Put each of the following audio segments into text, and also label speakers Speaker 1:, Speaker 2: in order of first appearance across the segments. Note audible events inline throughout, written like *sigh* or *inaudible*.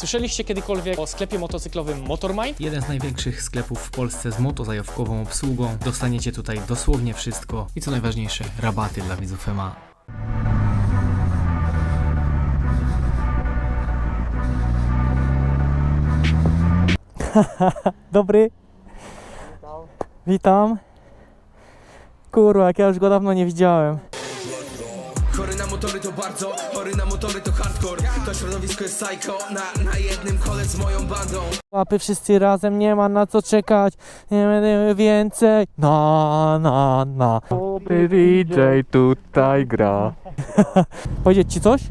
Speaker 1: Słyszeliście kiedykolwiek o sklepie motocyklowym Motormind?
Speaker 2: Jeden z największych sklepów w Polsce z motozajawkową obsługą. Dostaniecie tutaj dosłownie wszystko i co najważniejsze, rabaty dla widzów FMA. *laughs*
Speaker 3: Dobry. Witam. Kurwa, jak ja już go dawno nie widziałem.
Speaker 4: Motory to bardzo, chory na motory to hardcore To środowisko jest psycho, na, na jednym kole z moją bandą
Speaker 3: Łapy wszyscy razem, nie ma na co czekać. Nie będę więcej. Na, na, na.
Speaker 5: Dobry DJ tutaj gra. *laughs*
Speaker 3: Powiedzieć ci coś?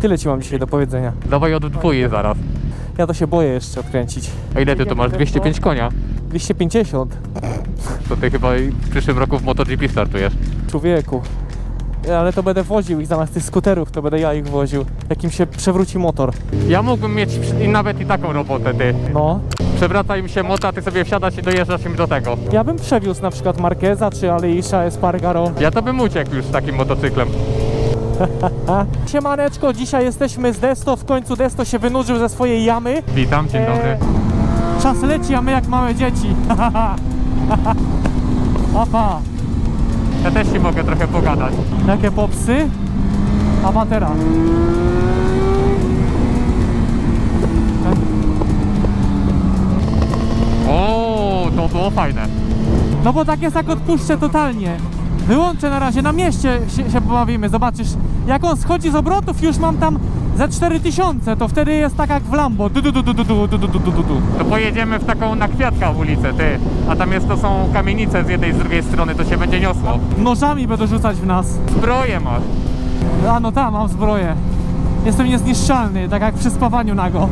Speaker 3: Tyle ci mam dzisiaj do powiedzenia.
Speaker 5: Dawaj od dwóje zaraz.
Speaker 3: Ja to się boję jeszcze odkręcić.
Speaker 5: A ile ty tu masz? 205 konia?
Speaker 3: 250.
Speaker 5: To ty chyba w przyszłym roku w MotoGP startujesz.
Speaker 3: Człowieku. Ale to będę woził ich zamiast tych skuterów, to będę ja ich woził. Jak im się przewróci motor.
Speaker 5: Ja mógłbym mieć przy- i nawet i taką robotę, ty.
Speaker 3: No.
Speaker 5: Przewraca im się mota, ty sobie wsiadasz i dojeżdżasz im do tego.
Speaker 3: Ja bym przewiózł na przykład Marqueza czy Aleisza Espargaro.
Speaker 5: Ja to bym uciekł już z takim motocyklem. *laughs*
Speaker 3: Siemaneczko, dzisiaj jesteśmy z Desto. W końcu Desto się wynurzył ze swojej jamy.
Speaker 5: Witam, dzień dobry.
Speaker 3: Czas leci, a my jak małe dzieci. *laughs* Apa,
Speaker 5: Ja też ci mogę trochę pogadać.
Speaker 3: jakie popsy? Amatera.
Speaker 5: O, to było fajne.
Speaker 3: No bo tak jest jak odpuszczę totalnie. Wyłączę na razie, na mieście się, się pobawimy, zobaczysz. Jak on schodzi z obrotów, już mam tam ze 4000, to wtedy jest tak jak w Lambo. Du, du, du, du, du, du, du, du, du, du, du, du.
Speaker 5: To pojedziemy w taką na kwiatka ulicę, ty. A tam jest to są kamienice z jednej i z drugiej strony, to się będzie niosło.
Speaker 3: Nożami będą rzucać w nas.
Speaker 5: Zbroję masz.
Speaker 3: A no tam, mam zbroję. Jestem niezniszczalny, tak jak przy spawaniu nago.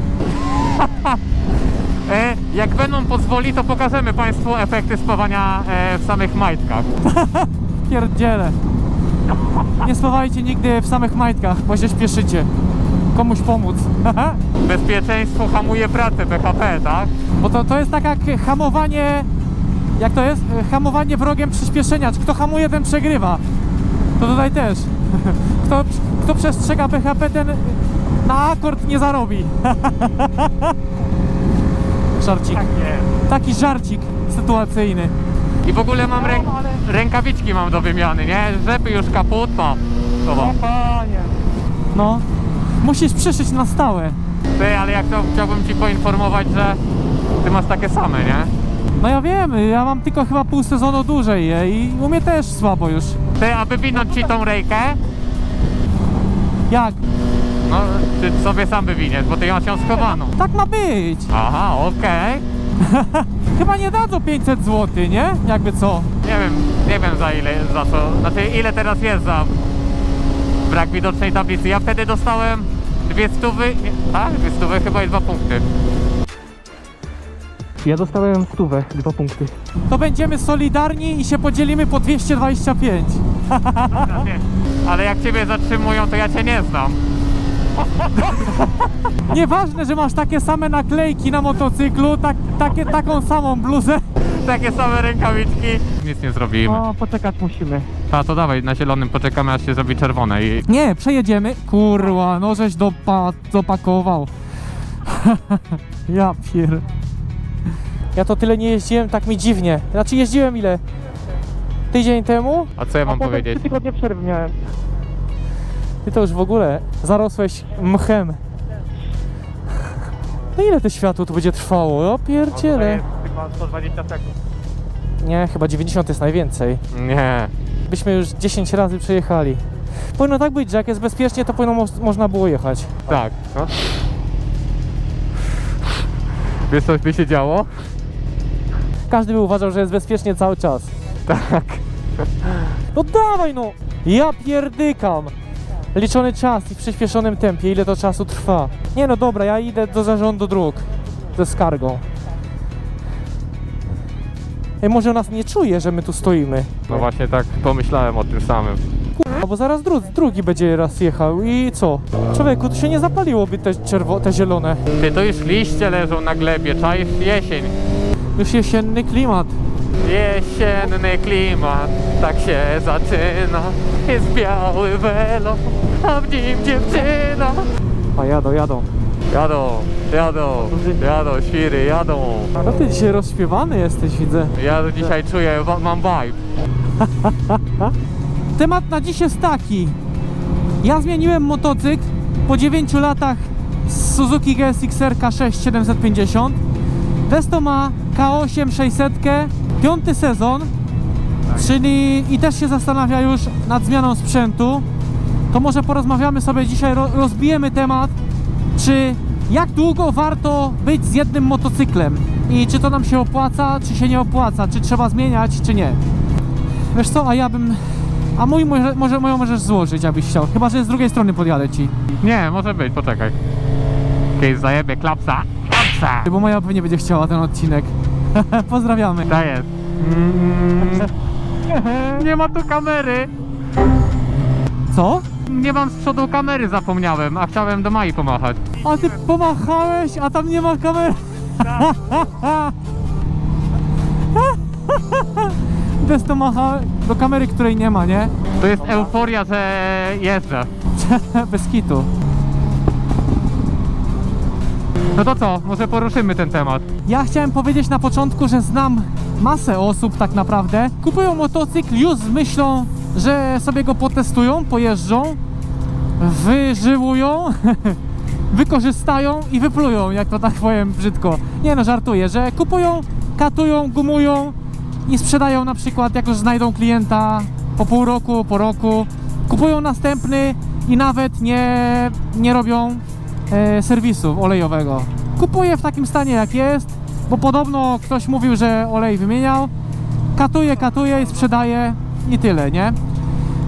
Speaker 5: E, jak będą pozwoli, to pokażemy Państwu efekty spawania e, w samych majtkach.
Speaker 3: Pierdziele. Nie spawajcie nigdy w samych majtkach, bo się śpieszycie. Komuś pomóc. *laughs*
Speaker 5: Bezpieczeństwo hamuje pracę BHP, tak?
Speaker 3: Bo to, to jest tak jak hamowanie... Jak to jest? Hamowanie wrogiem przyspieszenia. Kto hamuje, ten przegrywa. To tutaj też. *laughs* Kto, kto przestrzega PHP, ten na akord nie zarobi. *laughs* Żarcik.
Speaker 5: nie.
Speaker 3: Taki żarcik sytuacyjny.
Speaker 5: I w ogóle mam rę rękawiczki mam do wymiany, nie? Rzepy już kaput, no. Zobacz.
Speaker 3: No. Musisz przyszyć na stałe.
Speaker 5: Ty, ale jak to chciałbym Ci poinformować, że Ty masz takie same, nie?
Speaker 3: No ja wiem, ja mam tylko chyba pół sezonu dłużej je i u mnie też słabo już.
Speaker 5: Ty, aby wywinąć Ci tą rejkę,
Speaker 3: Jak?
Speaker 5: no, Ty sobie sam wywiniesz, bo Ty masz ją schowaną.
Speaker 3: Tak ma być.
Speaker 5: Aha, okej. *laughs*
Speaker 3: Chyba nie dadzą 500 zł, nie? Jakby co?
Speaker 5: Nie wiem, nie wiem za ile, za co, znaczy ile teraz jest za brak widocznej tablicy. Ja wtedy dostałem dwie stówy, tak? Dwie stówy chyba i dwa punkty.
Speaker 3: Ja dostałem stówę, dwa punkty. To będziemy solidarni i się podzielimy po 225. *laughs*
Speaker 5: Ale jak Ciebie zatrzymują, to ja Cię nie znam. *laughs*
Speaker 3: Nieważne, że masz takie same naklejki na motocyklu, tak, takie, taką samą bluzę.
Speaker 5: Takie same rękawiczki. Nic nie zrobimy.
Speaker 3: O, poczekać musimy.
Speaker 5: A to dawaj, na zielonym poczekamy aż się zrobi czerwone i...
Speaker 3: Nie, przejedziemy. Kurwa, no żeś dopa dopakował. *laughs* ja pier... Ja to tyle nie jeździłem, tak mi dziwnie. Znaczy jeździłem ile? Tydzień temu?
Speaker 5: A co ja mam powiedzieć?
Speaker 3: tygodnie przerwy miałem. Ty to już w ogóle zarosłeś mchem. No ile to światło tu będzie trwało? O pierdziele.
Speaker 5: chyba 120 sekund.
Speaker 3: Nie, chyba 90 jest najwięcej.
Speaker 5: Nie.
Speaker 3: Byśmy już 10 razy przejechali. Powinno tak być, że jak jest bezpiecznie, to powinno mo można było jechać.
Speaker 5: Tak. No. Wiesz co by się działo?
Speaker 3: Każdy by uważał, że jest bezpiecznie cały czas.
Speaker 5: Tak.
Speaker 3: No dawaj no! Ja pierdykam! Liczony czas i w przyspieszonym tempie, ile to czasu trwa. Nie no dobra, ja idę do zarządu dróg ze skargą. Ej, może nas nie czuje, że my tu stoimy.
Speaker 5: No właśnie tak pomyślałem o tym samym.
Speaker 3: Kurwa, bo zaraz dru drugi będzie raz jechał i co? Człowieku, to się nie zapaliłoby te, czerwo te zielone.
Speaker 5: Ty, to już liście leżą na glebie, czaisz jesień.
Speaker 3: Już jesienny klimat.
Speaker 5: Jesienny klimat, tak się zaczyna. Jest biały welo, a w nim dziewczyna.
Speaker 3: A jadą, jadą.
Speaker 5: Jadą, jadą, jadą, świry, jadą.
Speaker 3: No ty dzisiaj rozśpiewany jesteś, widzę.
Speaker 5: Ja dzisiaj czuję, wa- mam vibe. *laughs*
Speaker 3: Temat na dziś jest taki. Ja zmieniłem motocykl po 9 latach z Suzuki GSX-R K6 750. Desto ma K8 600, piąty sezon, czyli i też się zastanawia już nad zmianą sprzętu. To może porozmawiamy sobie dzisiaj, ro, rozbijemy temat, czy jak długo warto być z jednym motocyklem i czy to nam się opłaca, czy się nie opłaca, czy trzeba zmieniać, czy nie. Wiesz co, a ja bym... A mój może, może, moją możesz złożyć, abyś chciał. Chyba, że z drugiej strony podjadę ci.
Speaker 5: Nie, może być, poczekaj. Kiedyś zajebie klapsa. Klapsa!
Speaker 3: Bo moja pewnie będzie chciała ten odcinek. *laughs* Pozdrawiamy.
Speaker 5: To jest. Mm. *laughs* Nie ma tu kamery.
Speaker 3: Co?
Speaker 5: Nie mam z przodu kamery, zapomniałem, a chciałem do Mai pomachać.
Speaker 3: A ty pomachałeś, a tam nie ma kamery. *laughs* Desto macha do kamery, której nie ma, nie?
Speaker 5: To jest euforia, że jeżdżę. *laughs*
Speaker 3: Bez kitu.
Speaker 5: No to co, może poruszymy ten temat.
Speaker 3: Ja chciałem powiedzieć na początku, że znam masę osób tak naprawdę. Kupują motocykl już z myślą, że sobie go potestują, pojeżdżą, wyżyłują, *laughs* wykorzystają i wyplują, jak to tak powiem brzydko. Nie no, żartuję, że kupują, katują, gumują i sprzedają na przykład, jak już znajdą klienta po pół roku, po roku. Kupują następny i nawet nie, nie robią e, serwisu olejowego. Kupuję w takim stanie jak jest, bo podobno ktoś mówił, że olej wymieniał. Katuje, katuje i sprzedaje i tyle, nie?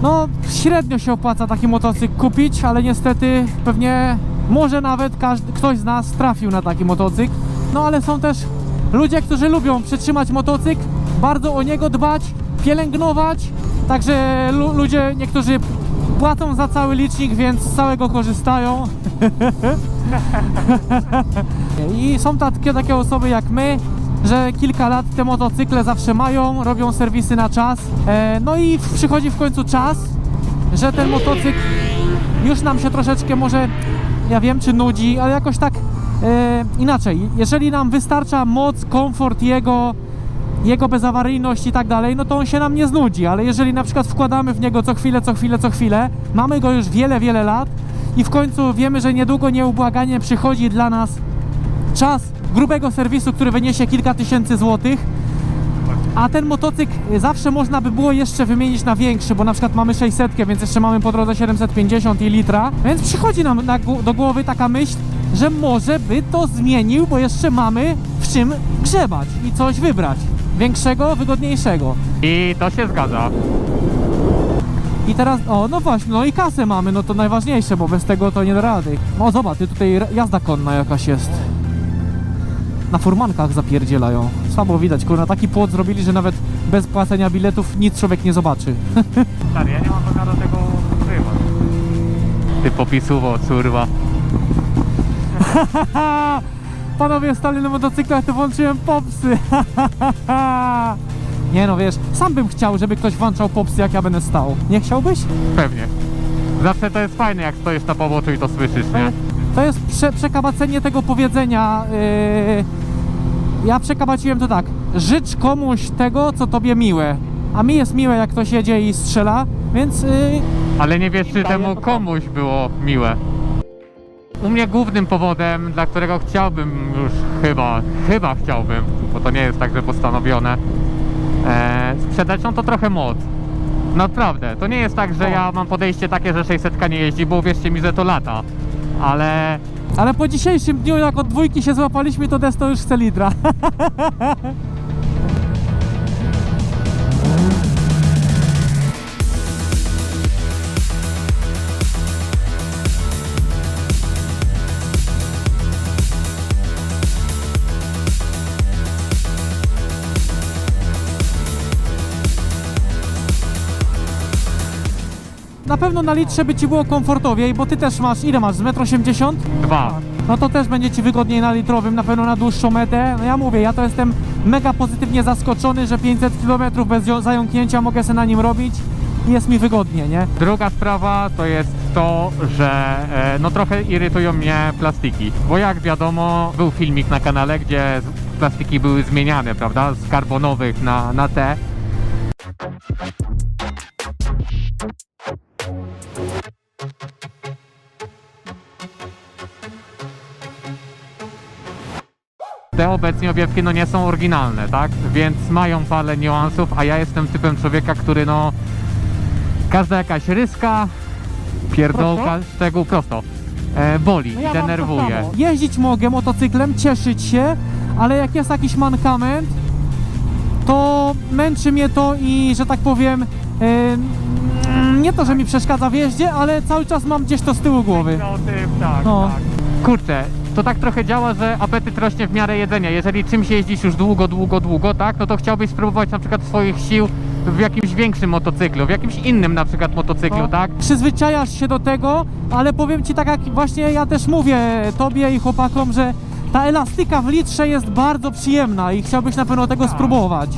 Speaker 3: No, średnio się opłaca taki motocykl kupić, ale niestety pewnie może nawet każdy, ktoś z nas trafił na taki motocykl. No ale są też ludzie, którzy lubią przytrzymać motocykl, bardzo o niego dbać, pielęgnować. Także lu- ludzie, niektórzy płacą za cały licznik, więc z całego korzystają. *laughs* I są takie, takie osoby jak my, że kilka lat te motocykle zawsze mają, robią serwisy na czas. E, no i przychodzi w końcu czas, że ten motocykl już nam się troszeczkę może, ja wiem czy nudzi, ale jakoś tak e, inaczej. Jeżeli nam wystarcza moc, komfort jego, jego bezawaryjność i tak dalej, no to on się nam nie znudzi, ale jeżeli na przykład wkładamy w niego co chwilę, co chwilę, co chwilę, mamy go już wiele, wiele lat i w końcu wiemy, że niedługo nieubłaganie przychodzi dla nas czas grubego serwisu, który wyniesie kilka tysięcy złotych, a ten motocykl zawsze można by było jeszcze wymienić na większy, bo na przykład mamy 600, więc jeszcze mamy po drodze 750 i litra, więc przychodzi nam na, do głowy taka myśl, że może by to zmienił, bo jeszcze mamy w czym grzebać i coś wybrać. Większego, wygodniejszego.
Speaker 5: I to się zgadza.
Speaker 3: I teraz, o, no właśnie, no i kasę mamy, no to najważniejsze, bo bez tego to nie da rady. O, zobacz, tutaj jazda konna jakaś jest. Na furmankach zapierdzielają. Słabo widać, kurwa, taki płot zrobili, że nawet bez płacenia biletów nic człowiek nie zobaczy. *laughs*
Speaker 5: Stary, ja nie mam zamiaru tego ukrywać. Ty popisuwo, curwa. *laughs*
Speaker 3: Panowie stali na motocyklach, to włączyłem popsy. *laughs* nie no, wiesz, sam bym chciał, żeby ktoś włączał popsy, jak ja będę stał. Nie chciałbyś?
Speaker 5: Pewnie. Zawsze to jest fajne, jak stoisz na poboczu i to słyszysz, nie?
Speaker 3: To jest prze, przekabacenie tego powiedzenia. Yy, ja przekabaciłem to tak. Życz komuś tego, co tobie miłe. A mi jest miłe, jak ktoś jedzie i strzela, więc yy,
Speaker 5: Ale nie wiesz, czy temu komuś było miłe. U mnie głównym powodem, dla którego chciałbym już chyba, chyba chciałbym, bo to nie jest tak, że postanowione, e, sprzedać, no to trochę moc. Naprawdę, to nie jest tak, że ja mam podejście takie, że 600 nie jeździ, bo uwierzcie mi, że to lata. Ale
Speaker 3: ale po dzisiejszym dniu, jak od dwójki się złapaliśmy, to Desto już chce litra. *laughs* Na pewno na litrze by ci było komfortowiej, bo ty też masz, ile masz, z 1,80 m?
Speaker 5: dwa.
Speaker 3: no to też będzie Ci wygodniej na litrowym, na pewno na dłuższą metę. No ja mówię, ja to jestem mega pozytywnie zaskoczony, że 500 km bez zająknięcia mogę sobie na nim robić i jest mi wygodnie, nie?
Speaker 5: Druga sprawa to jest to, że e, no trochę irytują mnie plastiki, bo jak wiadomo był filmik na kanale, gdzie plastiki były zmieniane, prawda, z karbonowych na, na te. Te obecnie obiewki no nie są oryginalne, tak? Więc mają parę niuansów, a ja jestem typem człowieka, który no każda jakaś ryska, pierdolka, szczegół prosto, e, boli,
Speaker 3: No ja mam to
Speaker 5: denerwuje.
Speaker 3: samo. Jeździć mogę motocyklem, cieszyć się, ale jak jest jakiś mankament, to męczy mnie to i, że tak powiem, e, nie to, że mi przeszkadza w jeździe, ale cały czas mam gdzieś to z tyłu głowy.
Speaker 5: O tym, tak,
Speaker 3: No.
Speaker 5: tak. Kurczę, to tak trochę działa, że apetyt rośnie w miarę jedzenia. Jeżeli czymś jeździsz już długo, długo, długo, tak, no to chciałbyś spróbować na przykład swoich sił w jakimś większym motocyklu, w jakimś innym na przykład motocyklu,
Speaker 3: No.
Speaker 5: tak?
Speaker 3: Przyzwyczajasz się do tego, ale powiem Ci tak jak właśnie ja też mówię Tobie i chłopakom, że ta elastyka w litrze jest bardzo przyjemna i chciałbyś na pewno tego spróbować.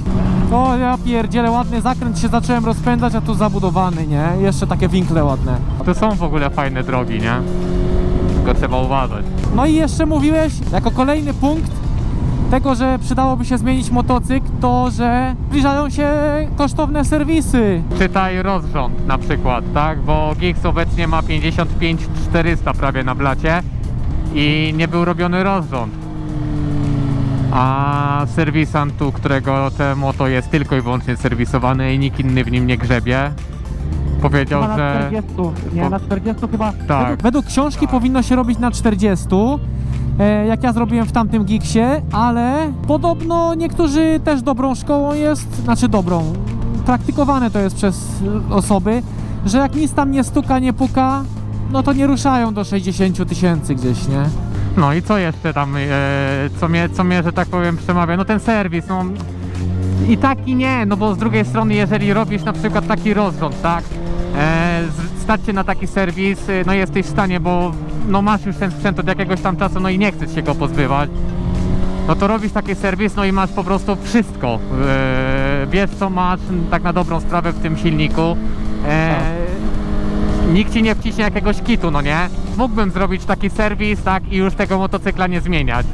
Speaker 3: O ja pierdzielę, ładny zakręt się zacząłem rozpędzać, a tu zabudowany, nie? Jeszcze takie winkle ładne.
Speaker 5: To są w ogóle fajne drogi, nie? Tylko trzeba uważać.
Speaker 3: No i jeszcze mówiłeś, jako kolejny punkt tego, że przydałoby się zmienić motocykl, to że zbliżają się kosztowne serwisy.
Speaker 5: Czytaj rozrząd na przykład, tak? Bo Gix obecnie ma 55 400 prawie na blacie i nie był robiony rozrząd. A serwisant tu, którego te moto jest tylko i wyłącznie serwisowany i nikt inny w nim nie grzebie, powiedział,
Speaker 3: Chyba na
Speaker 5: że
Speaker 3: 40, nie,
Speaker 5: po-
Speaker 3: na 40 chyba.
Speaker 5: Tak.
Speaker 3: Według, książki powinno się robić na 40, e, jak ja zrobiłem w tamtym giksie, ale podobno niektórzy też dobrą szkołą jest, znaczy dobrą, praktykowane to jest przez osoby, że jak nic tam nie stuka, nie puka, no to nie ruszają do 60 tysięcy gdzieś, nie?
Speaker 5: No i co jeszcze tam, e, co, mnie, co mnie, że tak powiem, przemawia? No ten serwis, no i tak i nie, no bo z drugiej strony, jeżeli robisz na przykład taki rozrząd, tak, stać się na taki serwis, e, no jesteś w stanie, bo no masz już ten sprzęt od jakiegoś tam czasu, no i nie chcesz się go pozbywać, no to robisz taki serwis, no i masz po prostu wszystko, e, wiesz co masz tak na dobrą sprawę w tym silniku, e, nikt ci nie wciśnie jakiegoś kitu, no nie? Mógłbym zrobić taki serwis, tak, i już tego motocykla nie zmieniać.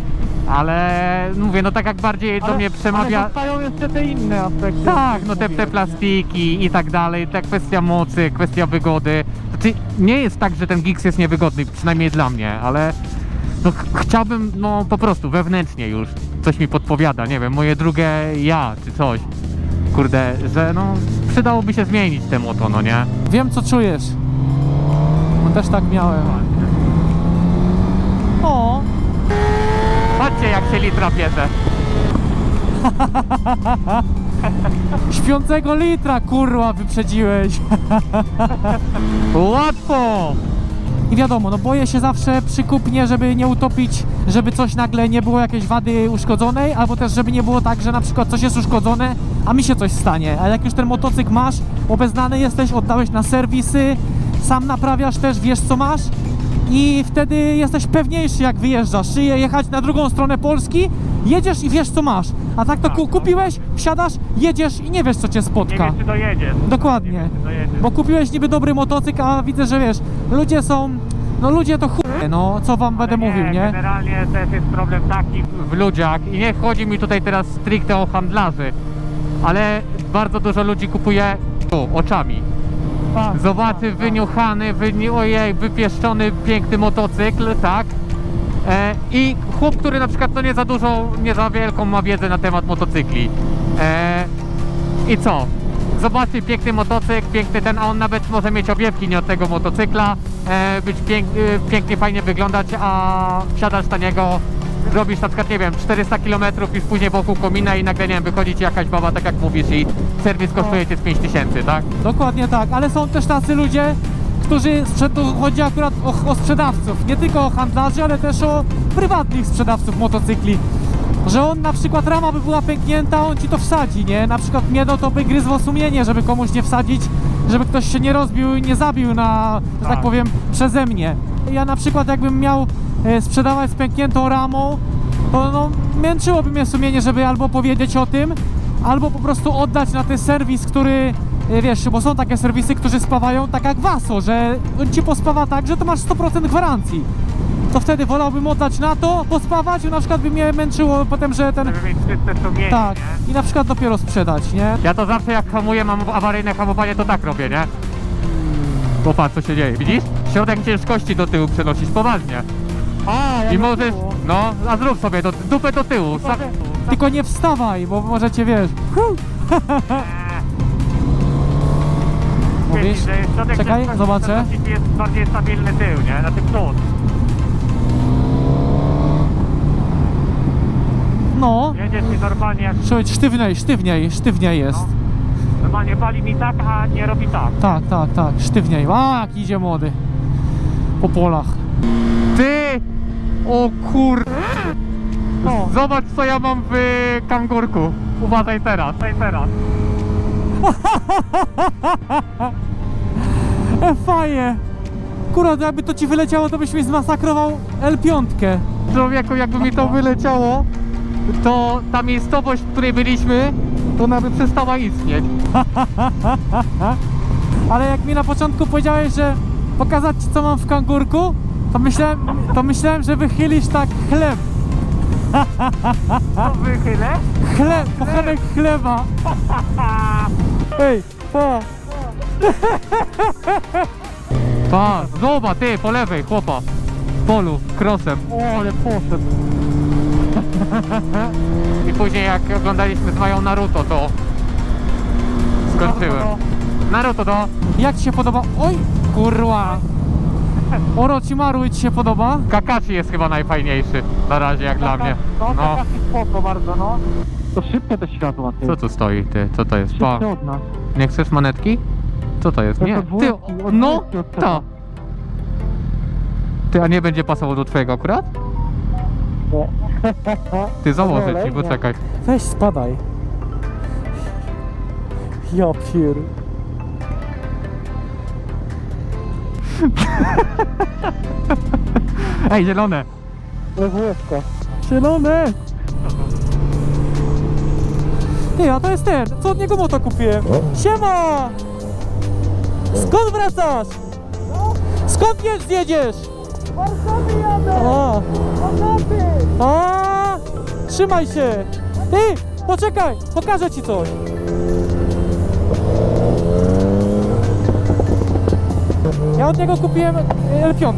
Speaker 5: Ale mówię, no tak jak bardziej do mnie przemawia.
Speaker 3: zostają jeszcze te inne aspekty.
Speaker 5: Tak, no te, te plastiki i tak dalej, ta kwestia mocy, kwestia wygody. Znaczy, nie jest tak, że ten Gix jest niewygodny, przynajmniej dla mnie, ale no, ch- chciałbym, no po prostu wewnętrznie już coś mi podpowiada, nie wiem, moje drugie ja czy coś. Kurde, że no przydałoby się zmienić te moto, no nie?
Speaker 3: Wiem co czujesz. No też tak miałem.
Speaker 5: Jak się litra bierze. *laughs*
Speaker 3: śpiącego litra, kurwa, wyprzedziłeś. *laughs*
Speaker 5: Łatwo!
Speaker 3: I wiadomo, no boję się zawsze przykupnie, żeby nie utopić, żeby coś nagle nie było jakiejś wady uszkodzonej, albo też żeby nie było tak, że na przykład coś jest uszkodzone, a mi się coś stanie. A jak już ten motocykl masz, obeznany jesteś, oddałeś na serwisy, sam naprawiasz też, wiesz co masz i wtedy jesteś pewniejszy jak wyjeżdżasz, czy jechać na drugą stronę Polski, jedziesz i wiesz co masz. A tak to ku- kupiłeś, wsiadasz, jedziesz i nie wiesz co cię spotka.
Speaker 5: czy dojedziesz.
Speaker 3: Dokładnie.
Speaker 5: czy dojedziesz.
Speaker 3: Bo kupiłeś niby dobry motocykl, a widzę, że wiesz, ludzie są, no ludzie to chuje, no co wam będę mówił, nie?
Speaker 5: Generalnie też jest problem taki w ludziach i nie chodzi mi tutaj teraz stricte o handlarzy, ale bardzo dużo ludzi kupuje tu, oczami. Zobaczy wyniuchany, wyni ojej, wypieszczony, piękny motocykl, tak? E, I chłop, który na przykład no nie za dużą, nie za wielką ma wiedzę na temat motocykli. E, I co? Zobaczy piękny motocykl, piękny ten, a on nawet może mieć obiewki nie od tego motocykla, e, być pięk, e, pięknie, fajnie wyglądać, a wsiadasz na niego, robisz na przykład, nie wiem, 400 km już później wokół komina i nagle, nie wiem, wychodzi ci jakaś baba, tak jak mówisz i serwis kosztuje cię z 5000, tak?
Speaker 3: Dokładnie tak, ale są też tacy ludzie, którzy, tu chodzi akurat o, o sprzedawców, nie tylko o handlarzy, ale też o prywatnych sprzedawców motocykli. Że on na przykład rama by była pęknięta, on ci to wsadzi, nie? Na przykład mnie no to by gryzło sumienie, żeby komuś nie wsadzić, żeby ktoś się nie rozbił i nie zabił na, że tak
Speaker 5: Tak.
Speaker 3: powiem, przeze mnie. Ja na przykład jakbym miał sprzedawać z pękniętą ramą, to no, męczyłoby mnie sumienie, żeby albo powiedzieć o tym, albo po prostu oddać na ten serwis, który, e, wiesz, bo są takie serwisy, którzy spawają tak jak Waso, że on ci pospawa tak, że to masz 100% gwarancji. To wtedy wolałbym oddać na to, pospawać, na przykład by mnie męczyło potem, że ten...
Speaker 5: Żeby mieć czyste sumienie,
Speaker 3: Tak,
Speaker 5: nie?
Speaker 3: i na przykład dopiero sprzedać, nie?
Speaker 5: Ja to zawsze jak hamuję, mam awaryjne hamowanie, to tak robię, nie? Bo patrz co się dzieje, widzisz? Środek ciężkości do tyłu przenosisz poważnie. I możesz, no, a zrób sobie do, dupę do tyłu. Sa-
Speaker 3: Tylko nie wstawaj, bo możecie, wiesz... *laughs* Mówisz?
Speaker 5: Że środek
Speaker 3: Czekaj, zobaczę.
Speaker 5: jest bardziej stabilny tył, nie? Znaczy przód.
Speaker 3: No,
Speaker 5: Jedziesz i normalnie
Speaker 3: Czuć sztywniej, sztywniej, sztywniej jest.
Speaker 5: normalnie wali mi tak, a nie robi tak.
Speaker 3: Tak, tak, tak, sztywniej. A, jak idzie młody. Po polach.
Speaker 5: Ty! O kur...
Speaker 3: O.
Speaker 5: Zobacz co ja mam w kangurku. Uważaj teraz. Uważaj teraz.
Speaker 3: E, fajnie. Kurwa, jakby to ci wyleciało, to byś mi zmasakrował L5.
Speaker 5: Człowieku, jakby mi to wyleciało, to ta miejscowość, w której byliśmy, to ona by przestała istnieć. *laughs*
Speaker 3: Ale jak mi na początku powiedziałeś, że pokazać ci co mam w kangurku, to myślałem, to myślałem, że wychylisz tak chleb.
Speaker 5: To wychylę?
Speaker 3: Chleb, pochenek chleba. Ej, pa.
Speaker 5: Pa, zobacz, ty, po lewej, chłopa. W polu, krosem. O, ale poszedł. I później jak oglądaliśmy z Mają Naruto, to skończyłem. Naruto, to
Speaker 3: Jak ci się podoba? Oj, kurwa. Orochimaru ci się podoba?
Speaker 5: Kakashi jest chyba najfajniejszy na razie, jak dla mnie. No.
Speaker 6: spoko bardzo, no. To szybkie te światła, ty.
Speaker 5: Co tu stoi, ty? Co to jest? Pa.
Speaker 6: Szybkie od nas.
Speaker 5: Nie chcesz manetki? Co to jest?
Speaker 6: To
Speaker 5: Nie.
Speaker 6: to
Speaker 5: Ty, no,
Speaker 6: dwójki od tego.
Speaker 5: ta. Ty, a nie będzie pasował do twojego akurat? *laughs* Ty założę ci,
Speaker 6: nie.
Speaker 5: poczekaj.
Speaker 3: Weź spadaj. Ja pier... *laughs*
Speaker 5: Ej, zielone!
Speaker 6: Lewówka.
Speaker 3: Zielone! Ty, a to jest ten, co od niego moto kupiłem. Siema! Skąd wracasz? Skąd nie zjedziesz? Warszawy jadę! A. A, trzymaj się! Ty, poczekaj, pokażę ci coś. Ja od niego kupiłem L5.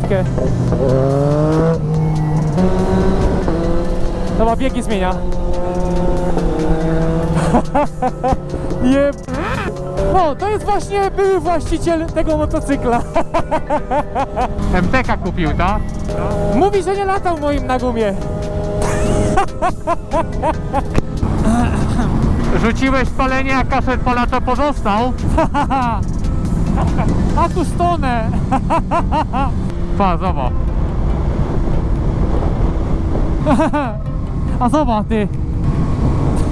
Speaker 3: Dobra, biegi zmienia. *laughs* Jeb... No, to jest właśnie były właściciel tego motocykla. *laughs*
Speaker 5: MTK kupił, tak?
Speaker 3: Mówi, że nie latał moim na gumie. *laughs*
Speaker 5: Rzuciłeś palenie, a kaset palacza pozostał?
Speaker 3: A tu stonę. *laughs*
Speaker 5: Pa, zobacz. *laughs*
Speaker 3: A zobacz ty.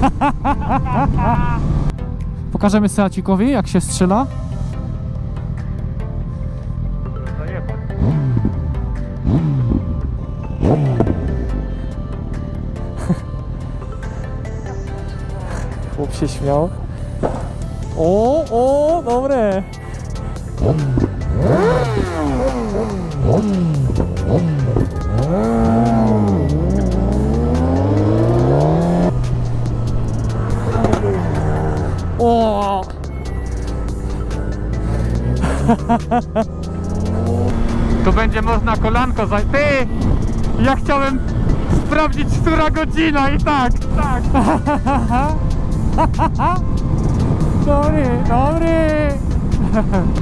Speaker 3: *laughs* Pokażemy Seacikowi, jak się strzela. Chłop się śmiał. O, o, dobre. O! *laughs*
Speaker 5: Tu będzie można kolanko za... Ty! Ja chciałem sprawdzić, która godzina i tak, tak. *laughs*
Speaker 3: Dobry, dobry!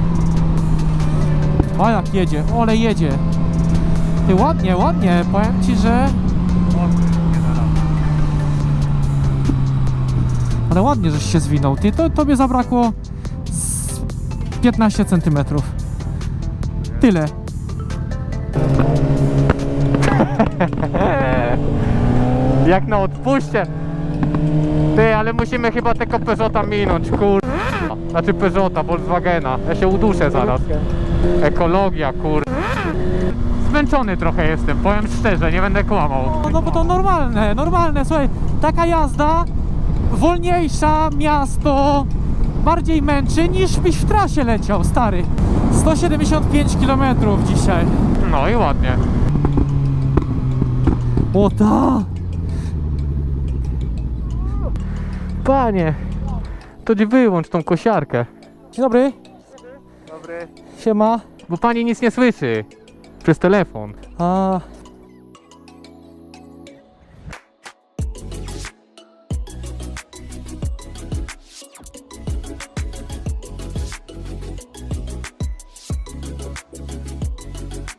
Speaker 3: *laughs* A jak jedzie, ole jedzie. Ty ładnie, ładnie, powiem ci, że... Ale ładnie, żeś się zwinął. Ty, to tobie zabrakło z 15 centymetrów. Tyle. *laughs*
Speaker 5: Jak na odpuście. Ty, ale musimy chyba tego Peugeota minąć, kur... Znaczy Peugeota, Volkswagena. Ja się uduszę zaraz. Ekologia, kur... Zmęczony trochę jestem, powiem szczerze, nie będę kłamał.
Speaker 3: No, no bo to normalne, normalne. Słuchaj, taka jazda wolniejsza, miasto bardziej męczy niż byś w trasie leciał, stary. 175 km dzisiaj.
Speaker 5: No i ładnie.
Speaker 3: O ta!
Speaker 5: Panie, to ci wyłącz tą kosiarkę,
Speaker 3: Dzień dobry. Dobry. Siema.
Speaker 5: bo pani nic nie słyszy przez telefon.
Speaker 3: A,